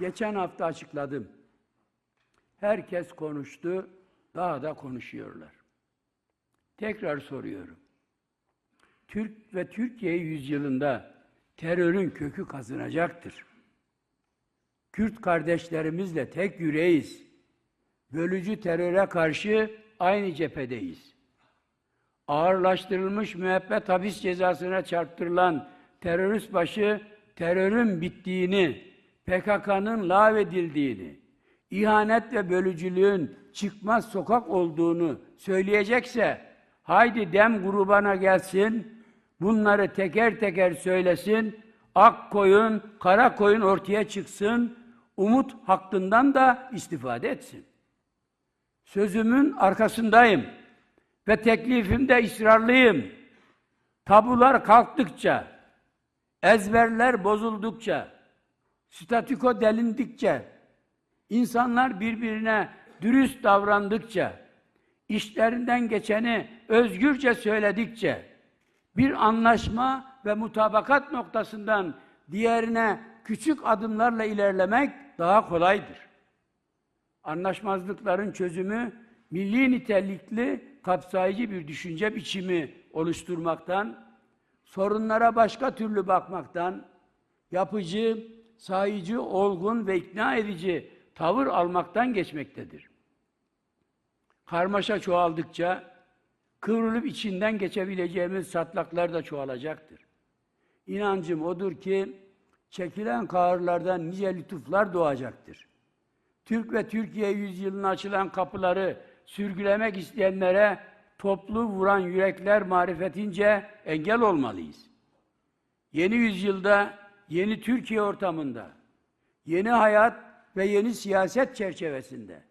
Geçen hafta açıkladım. Herkes konuştu, daha da konuşuyorlar. Tekrar soruyorum. Türk ve Türkiye yüzyılında terörün kökü kazınacaktır. Kürt kardeşlerimizle tek yüreğiz. Bölücü teröre karşı aynı cephedeyiz. Ağırlaştırılmış müebbet hapis cezasına çarptırılan terörist başı terörün bittiğini, PKK'nın lağvedildiğini, ihanet ve bölücülüğün çıkmaz sokak olduğunu söyleyecekse haydi dem grubana gelsin, bunları teker teker söylesin, ak koyun, kara koyun ortaya çıksın, umut hakkından da istifade etsin. Sözümün arkasındayım ve teklifimde ısrarlıyım. Tabular kalktıkça, ezberler bozuldukça, statüko delindikçe, insanlar birbirine dürüst davrandıkça, işlerinden geçeni özgürce söyledikçe, bir anlaşma ve mutabakat noktasından diğerine küçük adımlarla ilerlemek daha kolaydır. Anlaşmazlıkların çözümü milli nitelikli kapsayıcı bir düşünce biçimi oluşturmaktan, sorunlara başka türlü bakmaktan, yapıcı, sayıcı, olgun ve ikna edici tavır almaktan geçmektedir. Karmaşa çoğaldıkça kıvrılıp içinden geçebileceğimiz satlaklar da çoğalacaktır. İnancım odur ki çekilen kahırlardan nice lütuflar doğacaktır. Türk ve Türkiye yüzyılına açılan kapıları sürgülemek isteyenlere toplu vuran yürekler marifetince engel olmalıyız. Yeni yüzyılda, yeni Türkiye ortamında, yeni hayat ve yeni siyaset çerçevesinde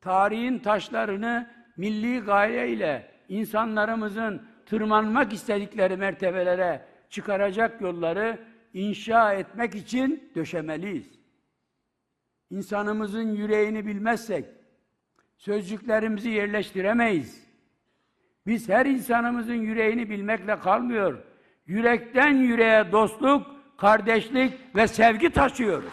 tarihin taşlarını milli gaye ile insanlarımızın tırmanmak istedikleri mertebelere çıkaracak yolları inşa etmek için döşemeliyiz. İnsanımızın yüreğini bilmezsek sözcüklerimizi yerleştiremeyiz. Biz her insanımızın yüreğini bilmekle kalmıyor. Yürekten yüreğe dostluk, kardeşlik ve sevgi taşıyoruz.